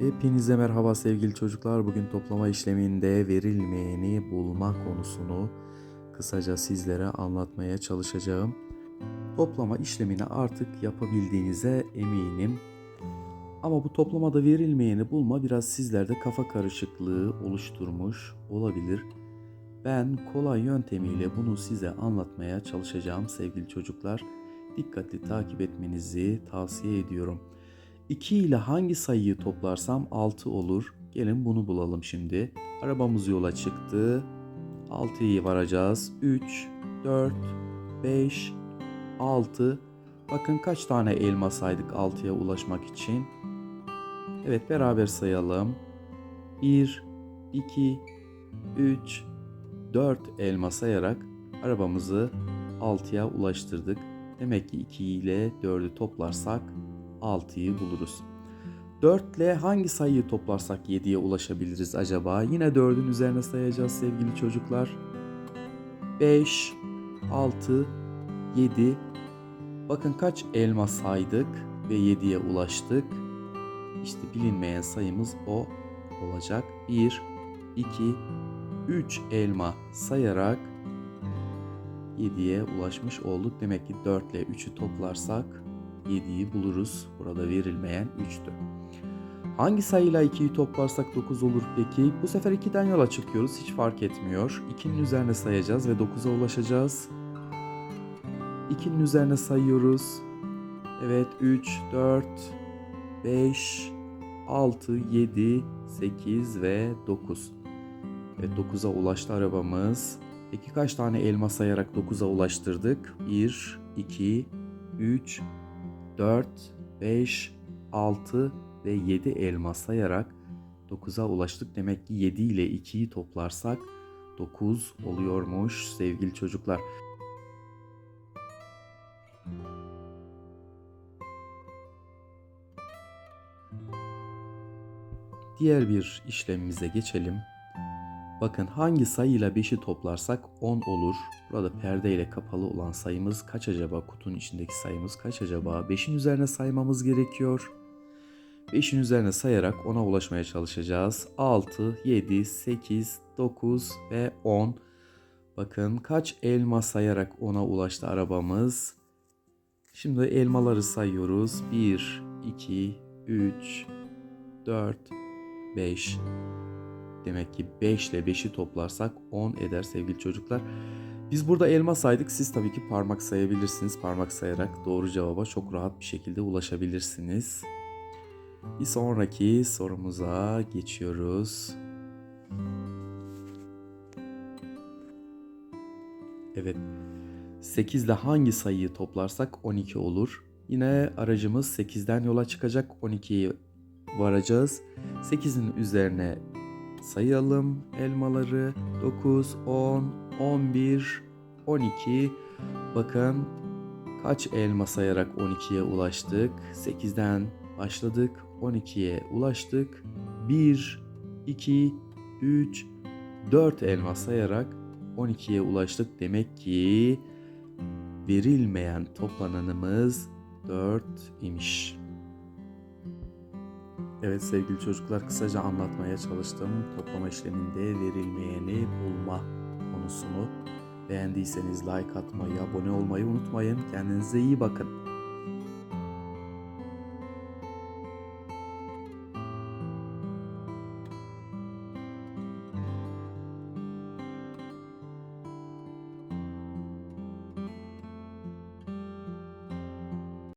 Hepinize merhaba sevgili çocuklar. Bugün toplama işleminde verilmeyeni bulma konusunu kısaca sizlere anlatmaya çalışacağım. Toplama işlemini artık yapabildiğinize eminim. Ama bu toplamada verilmeyeni bulma biraz sizlerde kafa karışıklığı oluşturmuş olabilir. Ben kolay yöntemiyle bunu size anlatmaya çalışacağım sevgili çocuklar. Dikkatli takip etmenizi tavsiye ediyorum. 2 ile hangi sayıyı toplarsam 6 olur. Gelin bunu bulalım şimdi. Arabamız yola çıktı. 6'yı varacağız. 3, 4, 5, 6. Bakın kaç tane elma saydık 6'ya ulaşmak için. Evet beraber sayalım. 1, 2, 3, 4 elma sayarak arabamızı 6'ya ulaştırdık. Demek ki 2 ile 4'ü toplarsak 6'yı buluruz. 4 ile hangi sayıyı toplarsak 7'ye ulaşabiliriz acaba? Yine 4'ün üzerine sayacağız sevgili çocuklar. 5, 6, 7. Bakın kaç elma saydık ve 7'ye ulaştık. İşte bilinmeyen sayımız o olacak. 1, 2, 3 elma sayarak 7'ye ulaşmış olduk. Demek ki 4 ile 3'ü toplarsak 7'yi buluruz. Burada verilmeyen 3'tü. Hangi sayıyla 2'yi toplarsak 9 olur peki? Bu sefer 2'den yola çıkıyoruz. Hiç fark etmiyor. 2'nin üzerine sayacağız ve 9'a ulaşacağız. 2'nin üzerine sayıyoruz. Evet 3, 4, 5, 6, 7, 8 ve 9. Evet 9'a ulaştı arabamız. Peki kaç tane elma sayarak 9'a ulaştırdık? 1, 2, 3, 4, 5, 6 ve 7 elma sayarak 9'a ulaştık. Demek ki 7 ile 2'yi toplarsak 9 oluyormuş sevgili çocuklar. Diğer bir işlemimize geçelim. Bakın hangi sayıyla 5'i toplarsak 10 olur. Burada perde ile kapalı olan sayımız kaç acaba? Kutunun içindeki sayımız kaç acaba? 5'in üzerine saymamız gerekiyor. 5'in üzerine sayarak 10'a ulaşmaya çalışacağız. 6, 7, 8, 9 ve 10. Bakın kaç elma sayarak 10'a ulaştı arabamız. Şimdi elmaları sayıyoruz. 1, 2, 3, 4, 5. Demek ki 5 ile 5'i toplarsak 10 eder sevgili çocuklar. Biz burada elma saydık. Siz tabii ki parmak sayabilirsiniz. Parmak sayarak doğru cevaba çok rahat bir şekilde ulaşabilirsiniz. Bir sonraki sorumuza geçiyoruz. Evet. 8 ile hangi sayıyı toplarsak 12 olur. Yine aracımız 8'den yola çıkacak. 12'yi varacağız. 8'in üzerine sayalım elmaları. 9, 10, 11, 12. Bakın kaç elma sayarak 12'ye ulaştık. 8'den başladık. 12'ye ulaştık. 1, 2, 3, 4 elma sayarak 12'ye ulaştık. Demek ki verilmeyen toplananımız 4 imiş. Evet sevgili çocuklar kısaca anlatmaya çalıştım. Toplama işleminde verilmeyeni bulma konusunu. Beğendiyseniz like atmayı, abone olmayı unutmayın. Kendinize iyi bakın.